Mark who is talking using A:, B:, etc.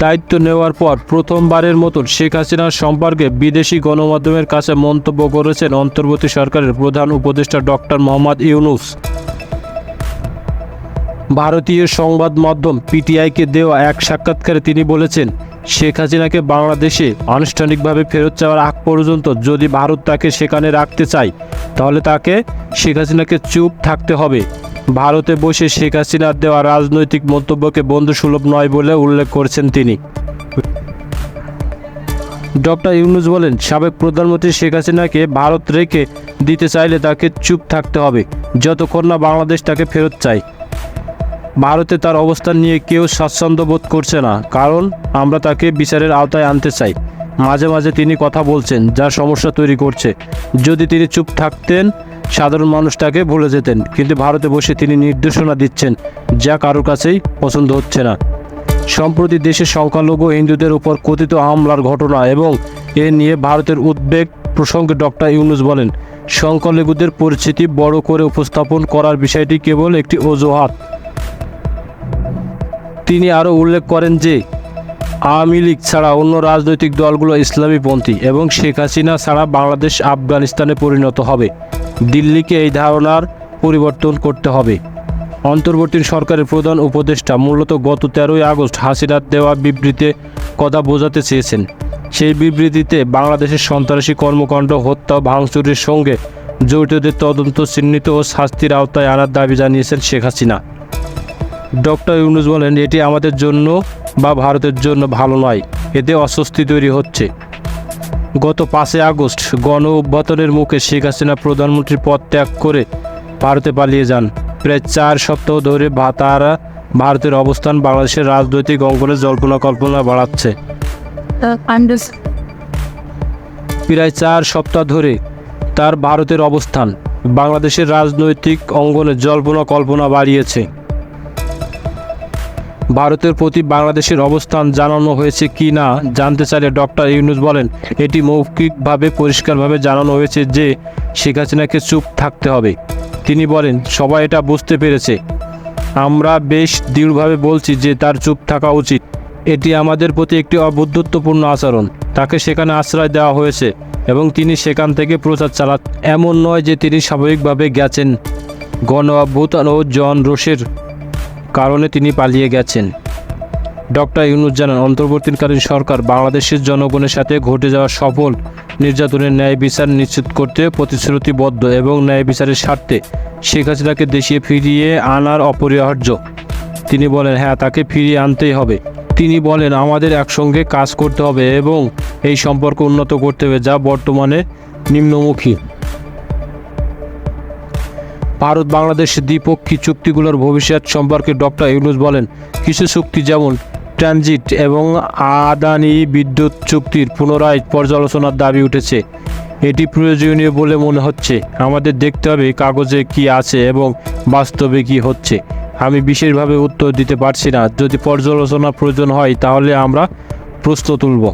A: দায়িত্ব নেওয়ার পর প্রথমবারের মতন শেখ হাসিনার সম্পর্কে বিদেশি গণমাধ্যমের কাছে মন্তব্য করেছেন অন্তর্বর্তী সরকারের প্রধান উপদেষ্টা ডক্টর মোহাম্মদ ইউনুস। ভারতীয় সংবাদ মাধ্যম পিটিআইকে দেওয়া এক সাক্ষাৎকারে তিনি বলেছেন, শেখ হাসিনাকে বাংলাদেশে আনুষ্ঠানিকভাবে ফেরত চাওয়ার আগ পর্যন্ত যদি ভারত তাকে সেখানে রাখতে চায়, তাহলে তাকে, শেখ হাসিনাকে চুপ থাকতে হবে। ভারতে বসে শেখ হাসিনার দেওয়া রাজনৈতিক মন্তব্যকে বন্ধুসুলভ নয় বলে উল্লেখ করেছেন তিনি। ডক্টর ইউনুস বলেন, সাবেক প্রধানমন্ত্রী শেখ হাসিনাকে ভারত রেখে দিতে চাইলে তাকে চুপ থাকতে হবে। যতক্ষণ না বাংলাদেশ তাকে ফেরত চায়। ভারতে তার অবস্থান নিয়ে কেউ স্বাচ্ছন্দ্য বোধ করছে না, কারণ আমরা তাকে বিচারের আওতায় আনতে চাই। মাঝে মাঝে তিনি কথা বলছেন, যা সমস্যা তৈরি করছে। যদি তিনি চুপ থাকতেন সাধারণ মানুষ তাকে ভুলে যেতেন, কিন্তু ভারতে বসে তিনি নির্দেশনা দিচ্ছেন, যা কারোর কাছেই পছন্দ হচ্ছে না। সম্প্রতি দেশের সংখ্যালঘু হিন্দুদের উপর কথিত হামলার ঘটনা এবং এ নিয়ে ভারতের উদ্বেগ প্রসঙ্গে ডক্টর ইউনুস বলেন, সংখ্যালঘুদের পরিস্থিতি বড় করে উপস্থাপন করার বিষয়টি কেবল একটি অজুহাত। তিনি আরও উল্লেখ করেন যে, আওয়ামী লীগ ছাড়া অন্য রাজনৈতিক দলগুলো ইসলামীপন্থী এবং শেখ হাসিনা ছাড়া বাংলাদেশ আফগানিস্তানে পরিণত হবে। দিল্লিকে এই ধারণার পরিবর্তন করতে হবে। অন্তর্বর্তী সরকারের প্রধান উপদেষ্টা মূলত গত তেরোই আগস্ট হাসিনার দেওয়া বিবৃতিতে কথা বোঝাতে চেয়েছেন। সেই বিবৃতিতে বাংলাদেশের সন্ত্রাসী কর্মকাণ্ড, হত্যা ভাঙচুরের সঙ্গে জড়িতদের তদন্ত, চিহ্নিত ও শাস্তির আওতায় আনার দাবি জানিয়েছেন শেখ হাসিনা। ডক্টর ইউনুস বলেন, এটি আমাদের জন্য বা ভারতের জন্য ভালো নয়। এতে অস্বস্তি তৈরি হচ্ছে। গত পাঁচই আগস্ট গণ অভ্যুত্থানের মুখে শেখ হাসিনা প্রধানমন্ত্রীর পদ ত্যাগ করে ভারতে পালিয়ে যান। প্রায় চার সপ্তাহ ধরে তারা ভারতের অবস্থান বাংলাদেশের রাজনৈতিক অঙ্গনে জল্পনা কল্পনা বাড়াচ্ছে।
B: Uh,
A: প্রায় চার সপ্তাহ ধরে তার ভারতের অবস্থান বাংলাদেশের রাজনৈতিক অঙ্গনে জল্পনা কল্পনা বাড়িয়েছে। ভারতের প্রতি বাংলাদেশের অবস্থান জানানো হয়েছে কি না জানতে চাইলে ডক্টর ইউনুস বলেন, এটি মৌখিকভাবে, পরিষ্কারভাবে জানানো হয়েছে যে শেখ হাসিনাকে চুপ থাকতে হবে। তিনি বলেন, সবাই এটা বুঝতে পেরেছে। আমরা বেশ দৃঢ়ভাবে বলছি যে তার চুপ থাকা উচিত। এটি আমাদের প্রতি একটি অবদ্ধত্বপূর্ণ আচরণ। তাকে সেখানে আশ্রয় দেওয়া হয়েছে এবং তিনি সেখান থেকে প্রচার চালা এমন নয় যে তিনি স্বাভাবিকভাবে গেছেন। গণ অভ্যুত্থান ও জন রোষের কারণে তিনি পালিয়ে গেছেন। ডক্টর ইউনুস জানান অন্তর্বর্তীকালীন সরকার বাংলাদেশের জনগণের সাথে ঘটে যাওয়া সফল নির্যাতনের ন্যায় বিচার নিশ্চিত করতে প্রতিশ্রুতিবদ্ধ এবং ন্যায় বিচারের স্বার্থে শেখ হাসিনাকে দেশে ফিরিয়ে আনার অপরিহার্য। তিনি বলেন হ্যাঁ তাকে ফিরিয়ে আনতেই হবে। তিনি বলেন, আমাদের একসঙ্গে কাজ করতে হবে এবং এই সম্পর্ক উন্নত করতে হবে যা বর্তমানে নিম্নমুখী। ভারত বাংলাদেশ দ্বিপক্ষী চুক্তিগুলোর ভবিষ্যৎ সম্পর্কে ডক্টর ইউনুস বলেন, কিছু চুক্তি যেমন ট্রানজিট এবং আদানি বিদ্যুৎ চুক্তির পুনরায় পর্যালোচনার দাবি উঠেছে। এটি প্রয়োজনীয় বলে মনে হচ্ছে। আমাদের দেখতে হবে কাগজে কি আছে এবং বাস্তবে কি হচ্ছে। আমি বিশেষভাবে উত্তর দিতে পারছি না। যদি পর্যালোচনা প্রয়োজন হয়, তাহলে আমরা প্রশ্ন তুলব।